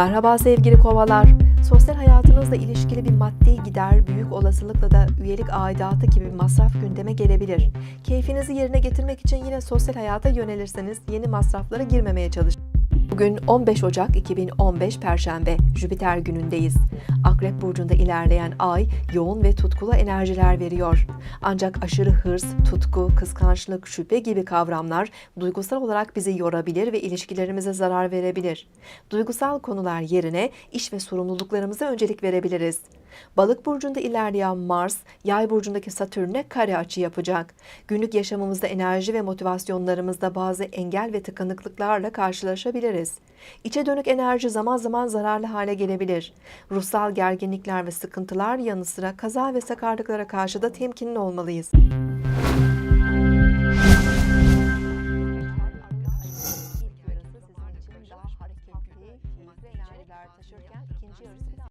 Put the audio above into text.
Merhaba sevgili kovalar. Sosyal hayatınızla ilişkili bir maddi gider, büyük olasılıkla da üyelik aidatı gibi masraf gündeme gelebilir. Keyfinizi yerine getirmek için yine sosyal hayata yönelirseniz yeni masraflara girmemeye çalışın. Bugün 15 Ocak 2015 Perşembe, Jüpiter günündeyiz. Akrep burcunda ilerleyen ay yoğun ve tutkulu enerjiler veriyor. Ancak aşırı hırs, tutku, kıskançlık, şüphe gibi kavramlar duygusal olarak bizi yorabilir ve ilişkilerimize zarar verebilir. Duygusal konular yerine iş ve sorumluluklarımıza öncelik verebiliriz. Balık burcunda ilerleyen Mars, Yay burcundaki Satürn'e kare açı yapacak. Günlük yaşamımızda enerji ve motivasyonlarımızda bazı engel ve tıkanıklıklarla karşılaşabiliriz. İçe dönük enerji zaman zaman zararlı hale gelebilir. Ruhsal gerginlikler ve sıkıntılar yanı sıra kaza ve sakarlıklara karşı da temkinli olmalıyız.